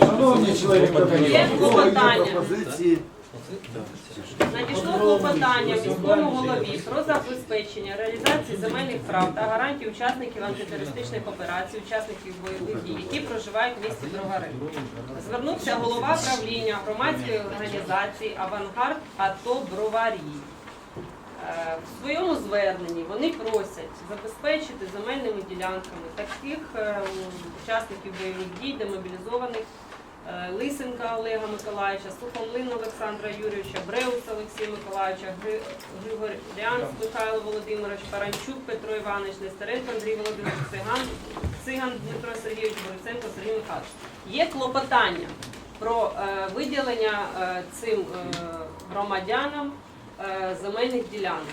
Шановні члени Є клопотання. пропозиції. Надійшло клопотання міському голові про забезпечення реалізації земельних прав та гарантій учасників антитерористичних операцій, учасників бойових дій, які проживають в місті Бровари. Звернувся голова правління громадської організації Авангард АТО Броварі. Е, В своєму зверненні вони просять забезпечити земельними ділянками таких е, учасників бойових дій, демобілізованих е, Лисенка Олега Миколаївича, Сухомлин Олександра Юрійовича, Бреус Олексія Миколаївича, Гри- Григорян Михайло Володимирович, Паранчук Петро Іванович, Нестеренко Андрій Володимирович, Циган, Циган Дмитро Сергійович, Борисенко Сергій Михайлович. Є клопотання про виділення цим громадянам земельних ділянок.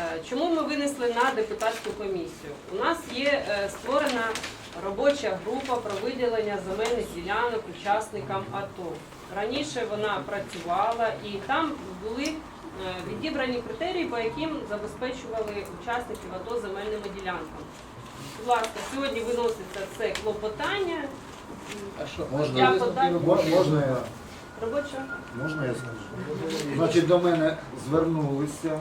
Е, Чому ми винесли на депутатську комісію? У нас є е, створена робоча група про виділення земельних ділянок учасникам АТО. Раніше вона працювала і там були е, відібрані критерії, по яким забезпечували учасників АТО земельними ділянками. Будь ласка, сьогодні виноситься це клопотання. Можна, Я подам. Мо- можна я, Робоча. можна я скажу? Значить, до мене звернулися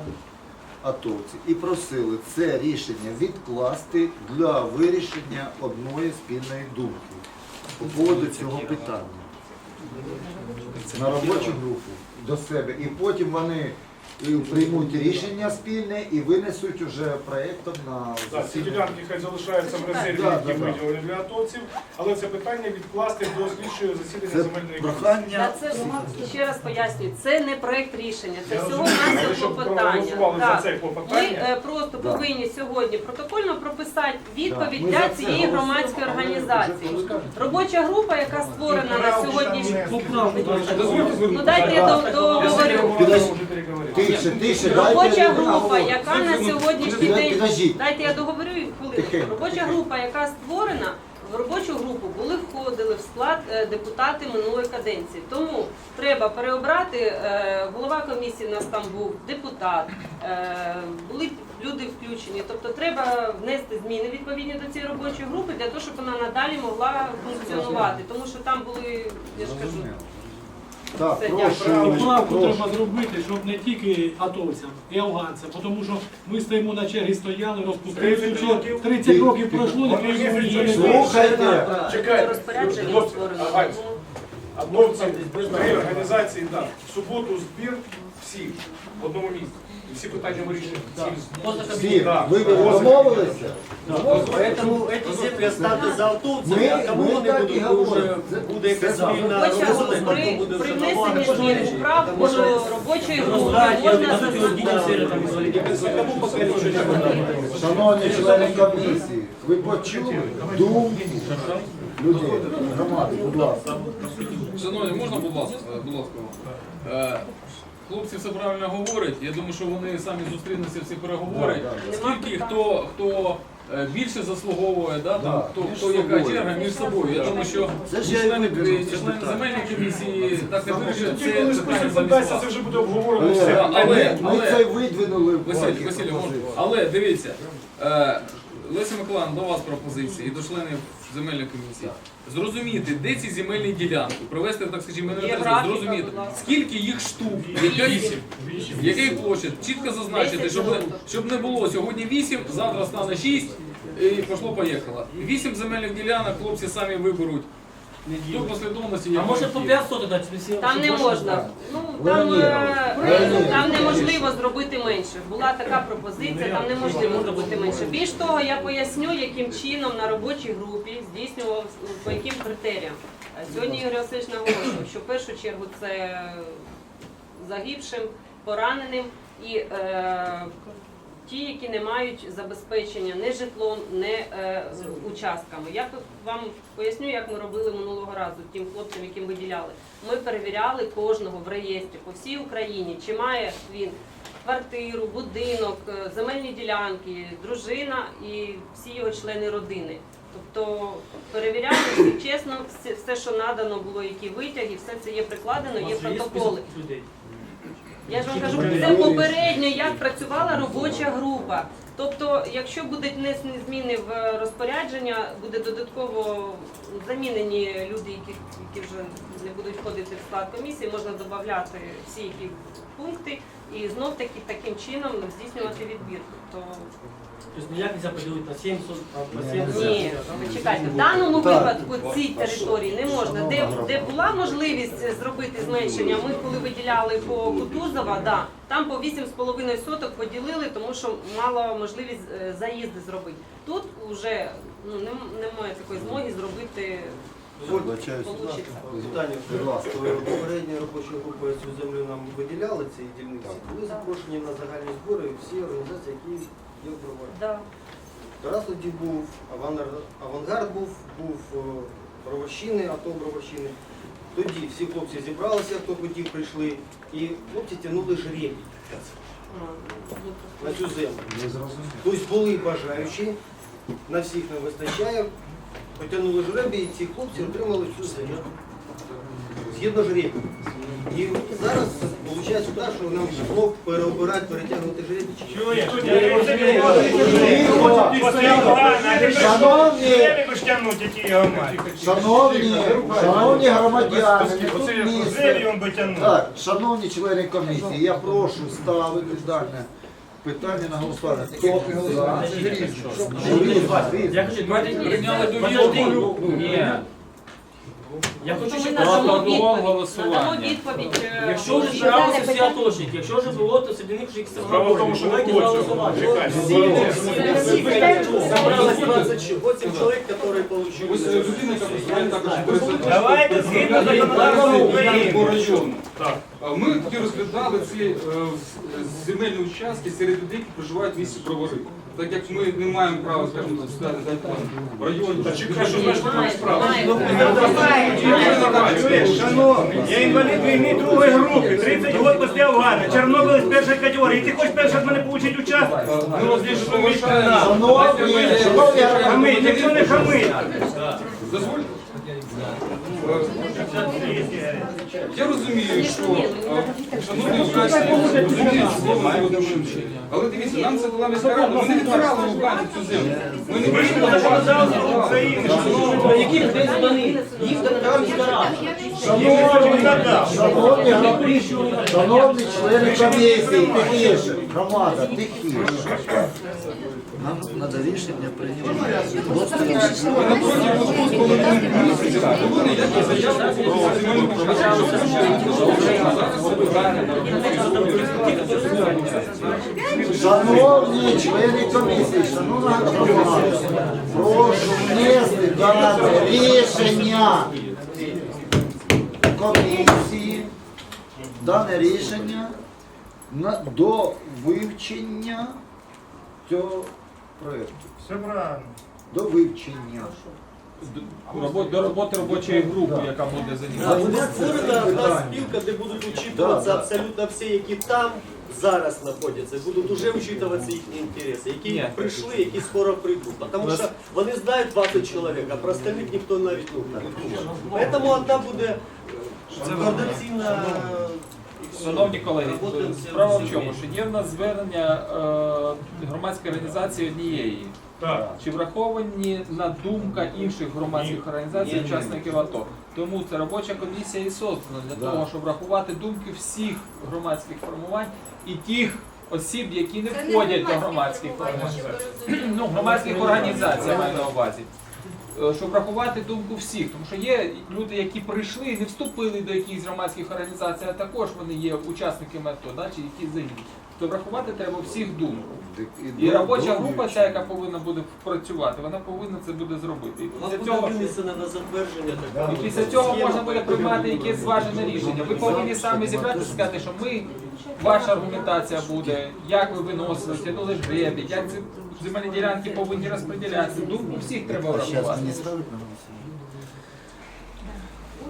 атовці і просили це рішення відкласти для вирішення одної спільної думки по поводу цього питання. На робочу групу до себе. І потім вони і приймуть рішення спільне і винесуть уже проєктом на Так, ці засідання. ділянки хай залишаються в резерві, Да, які да, да. виділені для атовців, але це питання відкласти до слідчого засідання Це земельної комісії. прохання. Та це ще раз пояснюю, це не проект рішення, це Я всього розумію, але нашого щоб проголосували за це Ми е, просто Да. повинні сьогодні протокольно прописати відповідь Ми за для це цієї голосуємо, громадської але організації. вже. Робоча група, яка створена на сьогоднішній Дозвольте звернутися. Ну дайте я до- договорю. Підожди. Тише, тише, Робоча група, яка на сьогоднішній день підождіть. дайте я договорю хвилину. Тихенько. Робоча група, яка створена. В робочу групу були входили в склад е, депутати минулої каденції. Тому треба переобрати е, голова комісії. У нас там був депутат, е, були люди включені. Тобто треба внести зміни відповідні до цієї робочої групи для того, щоб вона надалі могла функціонувати. Тому що там були, я ж кажу, Так, Це прошу, Правку треба зробити, щоб не тільки атовцям і афганцям, тому що ми стоїмо на чергі стояли, розпустили. років. 30 років пройшло, не. Слухайте, Чекайте. розпорядження Хлопці, створено. Тому організації, так. В суботу збір всіх в одному місці. І всі питання вирішені. Всі, Да. ви домовилися? Поэтому эти землі оставте за автовцями, Ми- а кому ми вони так і будуть, говоримо. буде якась спільна робота, при, буде при вже внесенні змін до робочої групи можна застосувати. Шановні члени комісії, ви почули думку людей, громади, будь ласка. Шановні, можна, будь ласка, будь ласка. Е, Хлопці все правильно говорять. Я думаю, що вони самі зустрінуться, всі да. Скільки хто хто е, більше заслуговує, да, там, Да, хто, хто яка черга між собою. Я думаю, що Це ж я і члени, це земельної комісії так не вирішать. Ті, Це питання замість вас. це вже буде обговорено Але, все. але- ми, але- це видвинули в Василь, вашій Василь, пропозиції. але дивіться, е, Леся Миколаївна, до вас пропозиції і до членів земельної комісії. Зрозуміти, де ці земельні ділянки, провести, так скажімо, інвентаризацію, зрозуміти, скільки їх штук, яка Вісім. який площадь, чітко зазначити, щоб, відсотків. щоб не було сьогодні 8, завтра стане 6 і пішло поїхало. 8 земельних ділянок хлопці самі виберуть. До послідовності А як може по є. 500 дати? Там не можна. Ну там, е, там неможливо зробити менше. Була така пропозиція, там неможливо зробити менше. Більш того, я поясню, яким чином на робочій групі здійснював по яким критеріям. Сьогодні Ігор Васильович наголошував, що в першу чергу це загибшим, пораненим і е, ті, які не мають забезпечення не житлом, не е, участками. Я тут вам поясню, як ми робили минулого разу тим хлопцям, яким виділяли. Ми перевіряли кожного в реєстрі по всій Україні, чи має він квартиру, будинок, е, земельні ділянки, дружина і всі його члени родини. Тобто перевіряли чесно, все, все, що надано було, які витяги, все це є прикладено, є протоколи. Я ж вам кажу, це попередньо, як працювала робоча група. Тобто, якщо будуть внесені зміни в розпорядження, буде додатково замінені люди, які, які вже не будуть входити в склад комісії, можна додати всі які пункти і знов таки таким чином здійснювати відбір. Тобто, Тобто ніяк не поділити на 70, а по 70. ні, почекайте, в даному випадку цій території не можна. Де, де була можливість зробити зменшення, ми коли виділяли по Кутузова, да, там по 8,5 соток поділили, тому що мало можливість е, заїзди зробити. Тут вже ну, нем- немає такої змоги зробити. Питання, Будь ласка. попередня робоча група цю землю нам виділяли ці дільниці. Були запрошені на загальні збори всі організації, які є в броварі. Да. Тоді був авангард, був, був е, Бровощини, АТО Бровощини. Тоді всі хлопці зібралися, хто хотів, прийшли, і хлопці тягнули жребій на цю землю. Тобто були бажаючі, на всіх не вистачає, потягнули жребій, і ці хлопці отримали цю землю. Згідно жребію. І зараз виходить так, що нам знов переобирати, перетягнути ні? Шановні, шановні, шановні громадяни, тут місце. Так, шановні члени комісії, я прошу ставити дане питання на голосування. Хто за? Я хочу Прийняли довіру? Ні. Я хочу, щоб Протокол відповідь, надамо голосування. відповідь. е, Якщо вже збиралися всі атошники, якщо вже було, то серед них вже якісь Справа в тому, що не давайте хочу. голосувати. Чекайте. Собралось 28 чоловік, які получили. Давайте згідно законодавства України. Так. Ми тоді розглядали ці е, земельні участки серед людей, які проживають в місті Бровари. Так як ми не маємо права, скажімо, так, сказати, дати в районі. Та чекай, що знаєш, така справа. Чуєш, шановний, я інвалід війни другої групи, 30 років після Афгана, Чорнобиль з першої категорії. І Ти хочеш перше від мене отримати участок? Ми розлішу повишаємо. Шановні, шановні Хамить, ніхто не хамить. Дозвольте. Я розумію, що е, шановні українці, розуміють слово вивчення. Але дивіться, нам це дала міська рада. Ми не відбирали в Афгані цю землю. Ми не шановний. Які людей вони? Їх додатково збирали. Шановні, шановні, шановні члени комісії, тихіше, громада, тихіше. Нам треба рішення прийняти. Шановні члени комісії, шановна громада, прошу внести дане рішення комісії, дане рішення на, до вивчення цього проєкту. Все правильно. До вивчення. До роботи робочої групи, яка буде А буде займатися. створена одна спілка, де будуть учитуватися Да, да. абсолютно всі, які там зараз знаходяться, будуть вже учитуватися їхні інтереси, які Ні. прийшли, які скоро прийдуть. Тому що вони знають 20 чоловік, а про остальних ніхто навіть ну, не думає. Тому одна буде координаційна Шановні колеги, справа в чому, що є в нас звернення е, громадської організації однієї. Так. Чи враховані на думка інших громадських організацій, Ні, ні. учасників АТО? Тому це робоча комісія і создана для Да. того, щоб врахувати думки всіх громадських формувань і тих осіб, які не Це не входять до громадських формувань. Ну, громадських організацій я маю на увазі. Е, Щоб врахувати думку всіх, тому що є люди, які прийшли не вступили до якихось громадських організацій, а також вони є учасниками АТО, да, чи які загинули. То врахувати треба всіх думок. І робоча група, ця, яка повинна буде працювати, вона повинна це буде зробити. І після буде цього, винесена на затвердження така. і після цього схема, можна буде приймати якесь зважене рішення. Ви повинні самі зібратися і сказати, що ми, ваша аргументація буде, як ви виносили, тянули жребій, як ці земельні ділянки повинні розподілятися. Думку всіх треба врахувати. мені ставить на голосування?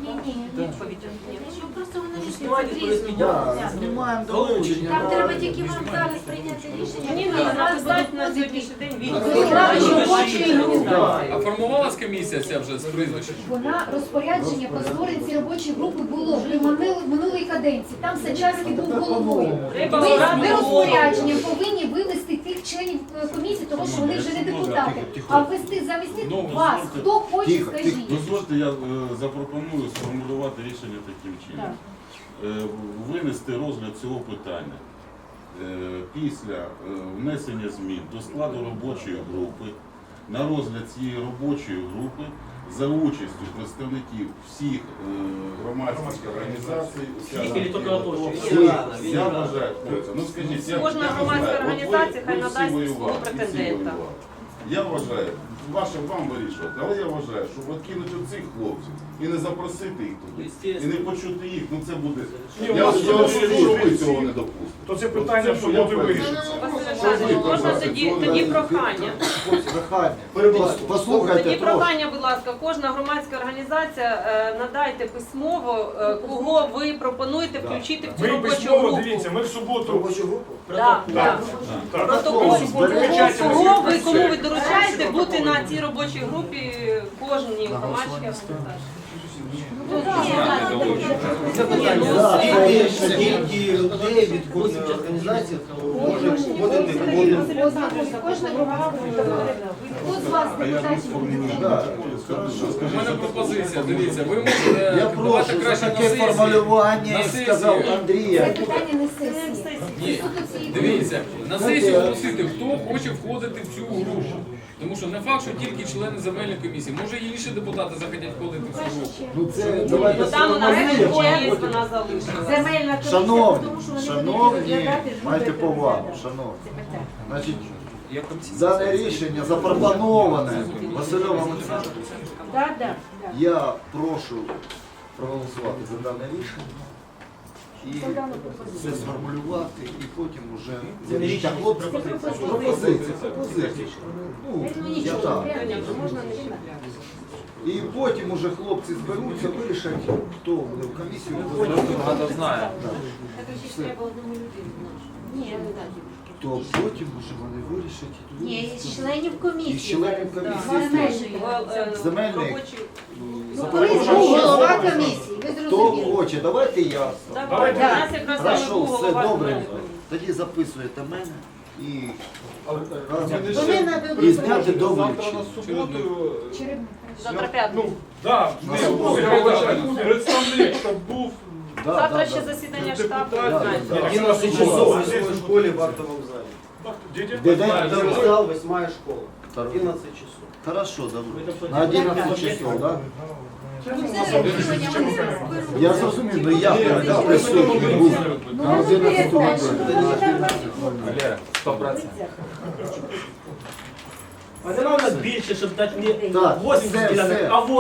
Ні, ні, Відповідь. Якщо просто рішення Знімайте різно. Знімаємо долучення. Там треба тільки вам зараз прийняти рішення. Ні, ні, нас дати на сьогоднішній день А формувалась комісія ця вже з прізвищем? Вона розпорядження по створенні цієї робочої групи було при минулій- каденції. Там Сачарський був головою. Ми, розпорядженням повинні членів е, комісії, тому що вони вже не депутати. А ввести замість них вас, хто хоче, скажіть. Дозвольте, я е, запропоную сформулювати рішення таким чином. Так. Е, Винести розгляд цього питання е, після е, внесення змін до складу робочої групи на розгляд цієї робочої групи за участю представників всіх е, громадських організацій. Скільки тільки оточує? Всіх. Я вважаю, хлопці, ну скажіть, я- Кожна я не громадська знаю, от ви- організація хай ви всі надасть воювали, свого і всі претендента. воювали. Я вважаю, ваше вам вирішувати, але я вважаю, щоб от кинути цих хлопців і не запросити їх туди, і не почути їх, ну це буде. Ні, Я у нас я є розумію, що ви цього не допустите. То це питання Це, що я суботу впевнений. вирішиться. Можна тоді, тоді прохання. Прохання. Пос- Послухайте Тоді трошки. прохання, будь ласка, кожна громадська організація е, надайте письмово, е, кого ви пропонуєте включити в цю Ми робочу письмово, групу. дивіться, ми в суботу. Робочу групу? Да, да. Так. Протокол, Ми кого, кого ви, кому ви доручаєте бути на цій робочій групі кожній громадській організації. Скільки, скільки людей від кожної організації може входити в кожну Кожна група. Хто з вас? У мене пропозиція, дивіться, ви можете Я давати прошу за краще на таке сесії. формулювання, На сесії. сказав Андрія. питання не сесії. Ні, дивіться, на сесію оголосити, хто хоче входити в цю групу. Тому що не факт, що тільки члени земельної комісії, може і інші депутати захотять входити в цю групу. Ну це давайте Бо там у нас сформулюємо, двоє а є, вона залишилась. Земельна комісія, Шановні, тому що вони будуть шановні, розглядати майте повагу, шановні. Значить, дане рішення запропоноване Василем Олександровичем. Да, да, да. Я прошу проголосувати за дане рішення і Це сформулювати, і потім уже Це не пропозиція. Пропозиція, пропозиція. Ну, Ну я так. не. І потім уже хлопці зберуться, вирішать, хто буде в комісію. хто Багато знає. Ні, То потім уже вони вирішать і ні, із членів І комісії. членів комісії. Е, Земельний. Ну, був голова комісії, Хто хоче, давайте я. Давайте, у нас якраз саме Хорошо, був все голова. добре. Тоді записуєте мене і Вони на і зняти до вивчення. Черебник. Завтра п'ятниця. Да, На ні, суботу. вибачайте, представник, щоб був. Да, Завтра да, ще да. засідання штабу. знаєте. да. 11 часов в восьмой школе в актовом зале. Діти? Де, де? Актовый зал, восьмая школа. Второй. 11 часов. Хорошо, добре. На 11 часов, да? Ну. Я зрозумів, але я передав присутній був Ну, на 11 годину. Валера, 100%. А нема у більше, щоб дати не Так, 80 все, ділянок, все. а 8.